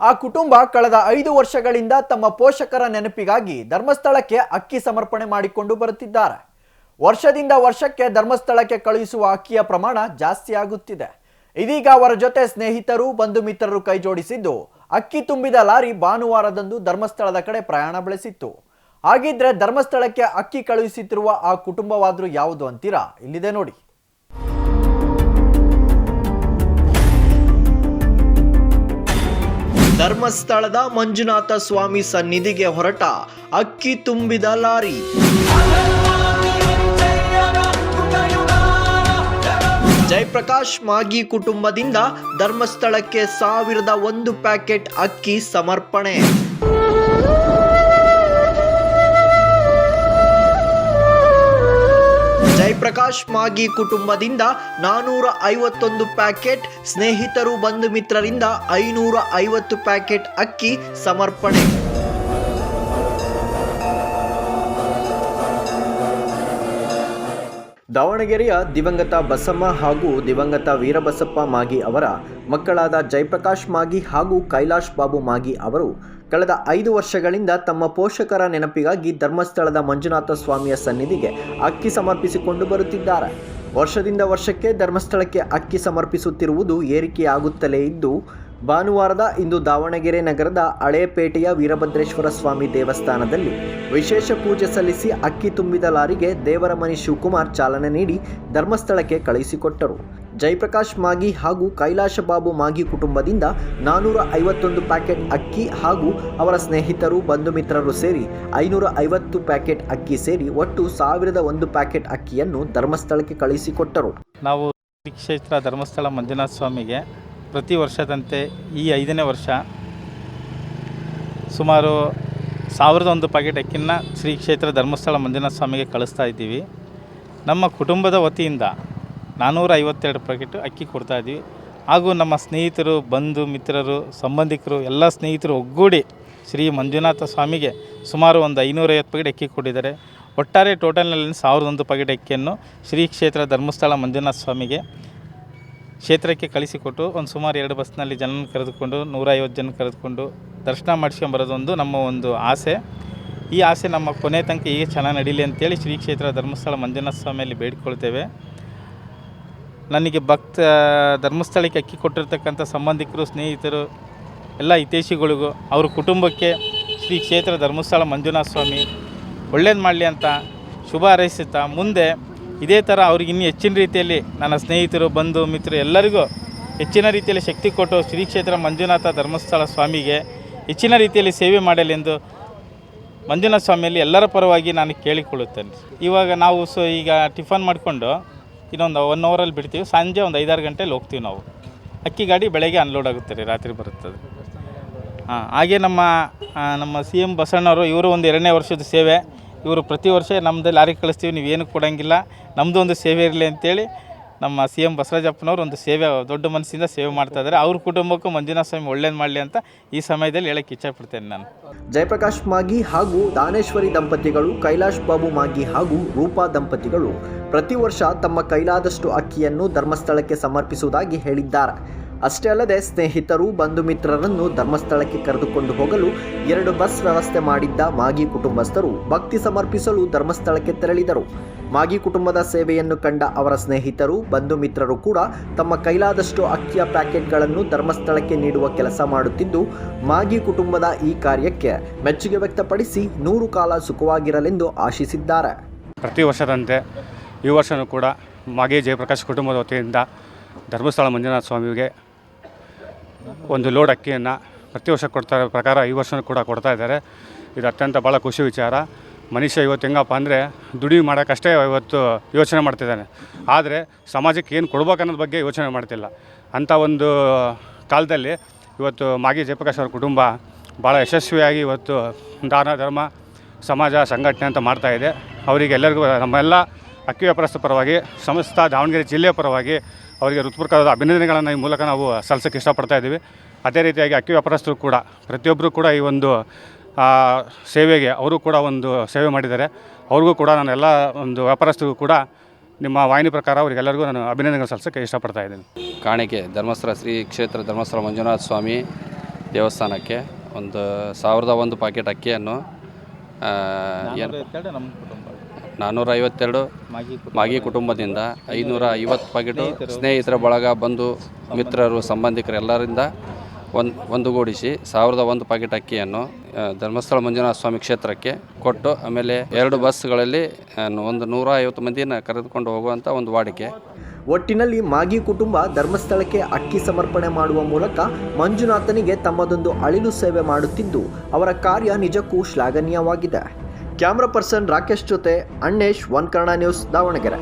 ಆ ಕುಟುಂಬ ಕಳೆದ ಐದು ವರ್ಷಗಳಿಂದ ತಮ್ಮ ಪೋಷಕರ ನೆನಪಿಗಾಗಿ ಧರ್ಮಸ್ಥಳಕ್ಕೆ ಅಕ್ಕಿ ಸಮರ್ಪಣೆ ಮಾಡಿಕೊಂಡು ಬರುತ್ತಿದ್ದಾರೆ. ವರ್ಷದಿಂದ ವರ್ಷಕ್ಕೆ ಧರ್ಮಸ್ಥಳಕ್ಕೆ ಕಳುಹಿಸುವ ಅಕ್ಕಿಯ ಪ್ರಮಾಣ ಜಾಸ್ತಿ ಆಗುತ್ತಿದೆ. ಇದೀಗ ಅವರ ಜೊತೆ ಸ್ನೇಹಿತರು ಬಂಧು ಮಿತ್ರರು ಕೈಜೋಡಿಸಿದ್ದು, ಅಕ್ಕಿ ತುಂಬಿದ ಲಾರಿ ಭಾನುವಾರದಂದು ಧರ್ಮಸ್ಥಳದ ಕಡೆ ಪ್ರಯಾಣ ಬೆಳೆಸಿತ್ತು. ಹಾಗಿದ್ರೆ ಧರ್ಮಸ್ಥಳಕ್ಕೆ ಅಕ್ಕಿ ಕಳುಹಿಸುತ್ತಿರುವ ಆ ಕುಟುಂಬವಾದರೂ ಯಾವುದು ಅಂತೀರಾ? ಇಲ್ಲಿದೆ ನೋಡಿ. ಧರ್ಮಸ್ಥಳದ ಮಂಜುನಾಥ ಸ್ವಾಮಿ ಸನ್ನಿಧಿಗೆ ಹೊರಟ ಅಕ್ಕಿ ತುಂಬಿದ ಲಾರಿ. ಜಯಪ್ರಕಾಶ್ ಮಾಗಿ ಕುಟುಂಬದಿಂದ ಧರ್ಮಸ್ಥಳಕ್ಕೆ ಸಾವಿರದ ಒಂದು ಪ್ಯಾಕೆಟ್ ಅಕ್ಕಿ ಸಮರ್ಪಣೆ. ಜಯಪ್ರಕಾಶ್ ಮಾಗಿ ಕುಟುಂಬದಿಂದ ನಾನೂರ ಐವತ್ತೊಂದು ಪ್ಯಾಕೆಟ್ ಸ್ನೇಹಿತರು ಬಂಧು ಮಿತ್ರರಿಂದ ಐನೂರ ಐವತ್ತು ಪ್ಯಾಕೆಟ್ ಅಕ್ಕಿ ಸಮರ್ಪಣೆ. ದಾವಣಗೆರೆಯ ದಿವಂಗತ ಬಸಮ್ಮ ಹಾಗೂ ದಿವಂಗತ ವೀರಬಸಪ್ಪ ಮಾಗಿ ಅವರ ಮಕ್ಕಳಾದ ಜಯಪ್ರಕಾಶ್ ಮಾಗಿ ಹಾಗೂ ಕೈಲಾಶ್ ಬಾಬು ಮಾಗಿ ಅವರು ಕಳೆದ ಐದು ವರ್ಷಗಳಿಂದ ತಮ್ಮ ಪೋಷಕರ ನೆನಪಿಗಾಗಿ ಧರ್ಮಸ್ಥಳದ ಮಂಜುನಾಥ ಸ್ವಾಮಿಯ ಸನ್ನಿಧಿಗೆ ಅಕ್ಕಿ ಸಮರ್ಪಿಸಿಕೊಂಡು ಬರುತ್ತಿದ್ದಾರೆ. ವರ್ಷದಿಂದ ವರ್ಷಕ್ಕೆ ಧರ್ಮಸ್ಥಳಕ್ಕೆ ಅಕ್ಕಿ ಸಮರ್ಪಿಸುತ್ತಿರುವುದು ಏರಿಕೆಯಾಗುತ್ತಲೇ ಇದ್ದು ಭಾನುವಾರದ ಇಂದು ದಾವಣಗೆರೆ ನಗರದ ಹಳೇಪೇಟೆಯ ವೀರಭದ್ರೇಶ್ವರ ಸ್ವಾಮಿ ದೇವಸ್ಥಾನದಲ್ಲಿ ವಿಶೇಷ ಪೂಜೆ ಸಲ್ಲಿಸಿ ಅಕ್ಕಿ ತುಂಬಿದ ಲಾರಿಗೆ ದೇವರಮನಿ ಶಿವಕುಮಾರ್ ಚಾಲನೆ ನೀಡಿ ಧರ್ಮಸ್ಥಳಕ್ಕೆ ಕಳುಹಿಸಿಕೊಟ್ಟರು. ಜಯಪ್ರಕಾಶ್ ಮಾಗಿ ಹಾಗೂ ಕೈಲಾಶ ಬಾಬು ಮಾಗಿ ಕುಟುಂಬದಿಂದ ನಾನೂರ ಐವತ್ತೊಂದು ಪ್ಯಾಕೆಟ್ ಅಕ್ಕಿ ಹಾಗೂ ಅವರ ಸ್ನೇಹಿತರು ಬಂಧು ಮಿತ್ರರು ಸೇರಿ ಐನೂರ ಐವತ್ತು ಪ್ಯಾಕೆಟ್ ಅಕ್ಕಿ ಸೇರಿ ಒಟ್ಟು ಸಾವಿರದ ಒಂದು ಪ್ಯಾಕೆಟ್ ಅಕ್ಕಿಯನ್ನು ಧರ್ಮಸ್ಥಳಕ್ಕೆ ಕಳುಹಿಸಿಕೊಟ್ಟರು. ನಾವು ಶ್ರೀ ಕ್ಷೇತ್ರ ಧರ್ಮಸ್ಥಳ ಮಂಜುನಾಥ ಸ್ವಾಮಿಗೆ ಪ್ರತಿ ವರ್ಷದಂತೆ ಈ ಐದನೇ ವರ್ಷ ಸುಮಾರು ಸಾವಿರದ ಒಂದು ಪ್ಯಾಕೆಟ್ ಅಕ್ಕಿನ ಶ್ರೀ ಕ್ಷೇತ್ರ ಧರ್ಮಸ್ಥಳ ಮಂಜುನಾಥ ಸ್ವಾಮಿಗೆ ಕಳಿಸ್ತಾ ಇದ್ದೀವಿ. ನಮ್ಮ ಕುಟುಂಬದ ವತಿಯಿಂದ ನಾನ್ನೂರ ಐವತ್ತೆರಡು ಪ್ಯಾಕೆಟ್ ಅಕ್ಕಿ ಕೊಡ್ತಾ ಇದ್ದೀವಿ. ಹಾಗೂ ನಮ್ಮ ಸ್ನೇಹಿತರು, ಬಂಧು, ಮಿತ್ರರು, ಸಂಬಂಧಿಕರು, ಎಲ್ಲ ಸ್ನೇಹಿತರು ಒಗ್ಗೂಡಿ ಶ್ರೀ ಮಂಜುನಾಥ ಸ್ವಾಮಿಗೆ ಸುಮಾರು ಒಂದು ಐನೂರೈವತ್ತು ಪ್ಯಾಕೆಟ್ ಅಕ್ಕಿ ಕೊಟ್ಟಿದ್ದಾರೆ. ಒಟ್ಟಾರೆ ಟೋಟಲ್ನಲ್ಲಿ ಸಾವಿರದ ಒಂದು ಪ್ಯಾಕೆಟ್ ಅಕ್ಕಿಯನ್ನು ಶ್ರೀ ಕ್ಷೇತ್ರ ಧರ್ಮಸ್ಥಳ ಮಂಜುನಾಥ ಸ್ವಾಮಿಗೆ ಕ್ಷೇತ್ರಕ್ಕೆ ಕಳಿಸಿಕೊಟ್ಟು ಒಂದು ಸುಮಾರು ಎರಡು ಬಸ್ನಲ್ಲಿ ಜನ ಕರೆದುಕೊಂಡು ನೂರೈವತ್ತು ಜನ ಕರೆದುಕೊಂಡು ದರ್ಶನ ಮಾಡಿಸ್ಕೊಂಬರೋದೊಂದು ನಮ್ಮ ಒಂದು ಆಸೆ. ಈ ಆಸೆ ನಮ್ಮ ಕೊನೆ ತನಕ ಹೀಗೆ ಚೆನ್ನಾಗಿ ನಡೀಲಿ ಅಂತೇಳಿ ಶ್ರೀ ಕ್ಷೇತ್ರ ಧರ್ಮಸ್ಥಳ ಮಂಜುನಾಥ ಸ್ವಾಮಿಯಲ್ಲಿ ಬೇಡಿಕೊಳ್ತೇವೆ. ನನಗೆ ಭಕ್ತ, ಧರ್ಮಸ್ಥಳಕ್ಕೆ ಅಕ್ಕಿ ಕೊಟ್ಟಿರ್ತಕ್ಕಂಥ ಸಂಬಂಧಿಕರು, ಸ್ನೇಹಿತರು, ಎಲ್ಲ ಹಿತೈಷಿಗಳಿಗೂ, ಅವ್ರ ಕುಟುಂಬಕ್ಕೆ ಶ್ರೀ ಕ್ಷೇತ್ರ ಧರ್ಮಸ್ಥಳ ಮಂಜುನಾಥ ಸ್ವಾಮಿ ಒಳ್ಳೇದು ಮಾಡಲಿ ಅಂತ ಶುಭ ಹಾರೈಸುತ್ತಾ ಮುಂದೆ ಇದೇ ಥರ ಅವ್ರಿಗೆ ಇನ್ನೂ ಹೆಚ್ಚಿನ ರೀತಿಯಲ್ಲಿ ನನ್ನ ಸ್ನೇಹಿತರು, ಬಂಧು, ಮಿತ್ರರು ಎಲ್ಲರಿಗೂ ಹೆಚ್ಚಿನ ರೀತಿಯಲ್ಲಿ ಶಕ್ತಿ ಕೊಟ್ಟು ಶ್ರೀ ಕ್ಷೇತ್ರ ಮಂಜುನಾಥ ಧರ್ಮಸ್ಥಳ ಸ್ವಾಮಿಗೆ ಹೆಚ್ಚಿನ ರೀತಿಯಲ್ಲಿ ಸೇವೆ ಮಾಡಲೆಂದು ಮಂಜುನಾಥ ಸ್ವಾಮಿಯಲ್ಲಿ ಎಲ್ಲರ ಪರವಾಗಿ ನಾನು ಕೇಳಿಕೊಳ್ಳುತ್ತೇನೆ. ಇವಾಗ ನಾವು ಸೊ ಈಗ ಟಿಫನ್ ಮಾಡಿಕೊಂಡು ಇನ್ನೊಂದು ಒನ್ ಅವರಲ್ಲಿ ಬಿಡ್ತೀವಿ. ಸಂಜೆ ಒಂದು ಐದಾರು ಗಂಟೆಲಿ ಹೋಗ್ತೀವಿ ನಾವು. ಅಕ್ಕಿ ಗಾಡಿ ಬೆಳಗ್ಗೆ ಅನ್ಲೋಡ್ ಆಗುತ್ತೆ ರೀ, ರಾತ್ರಿ ಬರುತ್ತದೆ. ಹಾಂ, ಹಾಗೆ ನಮ್ಮ ನಮ್ಮ ಸಿ ಎಂ ಬಸಣ್ಣವರು ಇವರು ಒಂದು ಎರಡನೇ ವರ್ಷದ ಸೇವೆ. ಇವರು ಪ್ರತಿ ವರ್ಷ ನಮ್ಮದು ಲಾರಿ ಕಳಿಸ್ತೀವಿ, ನೀವು ಏನು ಕೊಡೋಂಗಿಲ್ಲ. ನಮ್ಮದು ಒಂದು ಸೇವೆ ಇರಲಿ ಅಂತೇಳಿ ನಮ್ಮ ಸಿ ಎಂ ಬಸವರಾಜಪ್ಪನವರು ಒಂದು ಸೇವೆ, ದೊಡ್ಡ ಮನಸ್ಸಿಂದ ಸೇವೆ ಮಾಡ್ತಾ ಇದ್ದಾರೆ. ಅವ್ರ ಕುಟುಂಬಕ್ಕೂ ಮಂಜುನಾಥ ಸ್ವಾಮಿ ಒಳ್ಳೇದು ಮಾಡಲಿ ಅಂತ ಈ ಸಮಯದಲ್ಲಿ ಹೇಳಕ್ಕೆ ಇಚ್ಛಪಡ್ತೇನೆ ನಾನು. ಜಯಪ್ರಕಾಶ್ ಮಾಗಿ ಹಾಗೂ ದಾನೇಶ್ವರಿ ದಂಪತಿಗಳು, ಕೈಲಾಶ್ ಬಾಬು ಮಾಗಿ ಹಾಗೂ ರೂಪಾ ದಂಪತಿಗಳು ಪ್ರತಿ ವರ್ಷ ತಮ್ಮ ಕೈಲಾದಷ್ಟು ಅಕ್ಕಿಯನ್ನು ಧರ್ಮಸ್ಥಳಕ್ಕೆ ಸಮರ್ಪಿಸುವುದಾಗಿ ಹೇಳಿದ್ದಾರೆ. ಅಷ್ಟೇ ಅಲ್ಲದೆ ಸ್ನೇಹಿತರು, ಬಂಧು ಮಿತ್ರರನ್ನು ಧರ್ಮಸ್ಥಳಕ್ಕೆ ಕರೆದುಕೊಂಡು ಹೋಗಲು ಎರಡು ಬಸ್ ವ್ಯವಸ್ಥೆ ಮಾಡಿದ್ದ ಮಾಗಿ ಕುಟುಂಬಸ್ಥರು ಭಕ್ತಿ ಸಮರ್ಪಿಸಲು ಧರ್ಮಸ್ಥಳಕ್ಕೆ ತೆರಳಿದರು. ಮಾಗಿ ಕುಟುಂಬದ ಸೇವೆಯನ್ನು ಕಂಡ ಅವರ ಸ್ನೇಹಿತರು, ಬಂಧು ಮಿತ್ರರು ಕೂಡ ತಮ್ಮ ಕೈಲಾದಷ್ಟು ಅಕ್ಕಿಯ ಪ್ಯಾಕೆಟ್ಗಳನ್ನು ಧರ್ಮಸ್ಥಳಕ್ಕೆ ನೀಡುವ ಕೆಲಸ ಮಾಡುತ್ತಿದ್ದು, ಮಾಗಿ ಕುಟುಂಬದ ಈ ಕಾರ್ಯಕ್ಕೆ ಮೆಚ್ಚುಗೆ ವ್ಯಕ್ತಪಡಿಸಿ ನೂರು ಕಾಲ ಸುಖವಾಗಿರಲೆಂದು ಆಶಿಸಿದ್ದಾರೆ. ಪ್ರತಿ ವರ್ಷದಂತೆ ಈ ವರ್ಷವೂ ಕೂಡ ಮಾಗಿ ಜಯಪ್ರಕಾಶ್ ಕುಟುಂಬದ ವತಿಯಿಂದ ಧರ್ಮಸ್ಥಳ ಮಂಜುನಾಥ ಸ್ವಾಮಿಗೆ ಒಂದು ಲೋಡ್ ಅಕ್ಕಿಯನ್ನು ಪ್ರತಿ ವರ್ಷ ಕೊಡ್ತಾ ಇರೋ ಪ್ರಕಾರ ಈ ವರ್ಷವೂ ಕೂಡ ಕೊಡ್ತಾ ಇದ್ದಾರೆ. ಇದು ಅತ್ಯಂತ ಭಾಳ ಖುಷಿ ವಿಚಾರ. ಮನುಷ್ಯ ಇವತ್ತು ಹೆಂಗಪ್ಪ ಅಂದರೆ ದುಡಿ ಮಾಡೋಕ್ಕಷ್ಟೇ ಇವತ್ತು ಯೋಚನೆ ಮಾಡ್ತಿದ್ದಾನೆ. ಆದರೆ ಸಮಾಜಕ್ಕೆ ಏನು ಕೊಡ್ಬೇಕು ಅನ್ನೋದ್ರ ಬಗ್ಗೆ ಯೋಚನೆ ಮಾಡ್ತಿಲ್ಲ. ಅಂಥ ಒಂದು ಕಾಲದಲ್ಲಿ ಇವತ್ತು ಮಾಗಿ ಜಯಪ್ರಕಾಶ್ ಅವರ ಕುಟುಂಬ ಭಾಳ ಯಶಸ್ವಿಯಾಗಿ ಇವತ್ತು ದಾನ, ಧರ್ಮ, ಸಮಾಜ, ಸಂಘಟನೆ ಅಂತ ಮಾಡ್ತಾ ಇದೆ. ಅವರಿಗೆ ಎಲ್ಲರಿಗೂ ನಮ್ಮೆಲ್ಲ ಅಕ್ಕಿ ವ್ಯಾಪಾರಸ್ಥ ಪರವಾಗಿ ಸಮಸ್ತ ದಾವಣಗೆರೆ ಜಿಲ್ಲೆಯ ಪರವಾಗಿ ಅವರಿಗೆ ಹೃತ್ಪೂರ್ವಕವಾದ ಅಭಿನಂದನೆಗಳನ್ನು ಈ ಮೂಲಕ ನಾವು ಸಲ್ಲಿಸೋಕ್ಕೆ ಇಷ್ಟಪಡ್ತಾ ಇದ್ದೀವಿ. ಅದೇ ರೀತಿಯಾಗಿ ಅಕ್ಕಿ ವ್ಯಾಪಾರಸ್ಥರು ಕೂಡ ಪ್ರತಿಯೊಬ್ಬರು ಕೂಡ ಈ ಒಂದು ಆ, ಸೇವೆಗೆ ಅವರು ಕೂಡ ಒಂದು ಸೇವೆ ಮಾಡಿದ್ದಾರೆ. ಅವ್ರಿಗೂ ಕೂಡ ನಾನು ಎಲ್ಲ ಒಂದು ವ್ಯಾಪಾರಸ್ಥರಿಗೂ ಕೂಡ ನಿಮ್ಮ ವಾಹಿನಿ ಪ್ರಕಾರ ಅವರಿಗೆಲ್ಲರಿಗೂ ನಾನು ಅಭಿನಂದನೆಗಳು ಸಲ್ಲಿಸೋಕ್ಕೆ ಇಷ್ಟಪಡ್ತಾ ಇದ್ದೀನಿ. ಕಾಣಿಕೆ ಧರ್ಮಸ್ಥಳ ಶ್ರೀ ಕ್ಷೇತ್ರ ಧರ್ಮಸ್ಥಳ ಮಂಜುನಾಥ ಸ್ವಾಮಿ ದೇವಸ್ಥಾನಕ್ಕೆ ಒಂದು ಸಾವಿರದ ಒಂದು ಪಾಕೆಟ್ ಅಕ್ಕಿಯನ್ನು ನಾನ್ನೂರ ಐವತ್ತೆರಡು ಮಾಗಿ ಕುಟುಂಬದಿಂದ ಐನೂರ ಐವತ್ತು ಪಾಕೆಟು ಸ್ನೇಹಿತರ ಬಳಗ ಬಂಧು ಮಿತ್ರರು ಸಂಬಂಧಿಕರೆಲ್ಲರಿಂದ ಒಂದು ಒಂದುಗೂಡಿಸಿ ಸಾವಿರದ ಒಂದು ಪಾಕೆಟ್ ಅಕ್ಕಿಯನ್ನು ಧರ್ಮಸ್ಥಳ ಮಂಜುನಾಥ ಸ್ವಾಮಿ ಕ್ಷೇತ್ರಕ್ಕೆ ಕೊಟ್ಟು ಆಮೇಲೆ ಎರಡು ಬಸ್ಗಳಲ್ಲಿ ಒಂದು ನೂರ ಐವತ್ತು ಮಂದಿನ ಕರೆದುಕೊಂಡು ಹೋಗುವಂಥ ಒಂದು ವಾಡಿಕೆ. ಒಟ್ಟಿನಲ್ಲಿ ಮಾಗಿ ಕುಟುಂಬ ಧರ್ಮಸ್ಥಳಕ್ಕೆ ಅಕ್ಕಿ ಸಮರ್ಪಣೆ ಮಾಡುವ ಮೂಲಕ ಮಂಜುನಾಥನಿಗೆ ತಮ್ಮದೊಂದು ಅಳಿಲು ಸೇವೆ ಮಾಡುತ್ತಿದ್ದು ಅವರ ಕಾರ್ಯ ನಿಜಕ್ಕೂ ಶ್ಲಾಘನೀಯವಾಗಿದೆ. ಕ್ಯಾಮ್ರಾ ಪರ್ಸನ್ ರಾಕೇಶ್ ಜೊತೆ ಅಣ್ಣೇಶ್ ಒನ್ ಕನ್ನಡ ನ್ಯೂಸ್ ದಾವಣಗೆರೆ.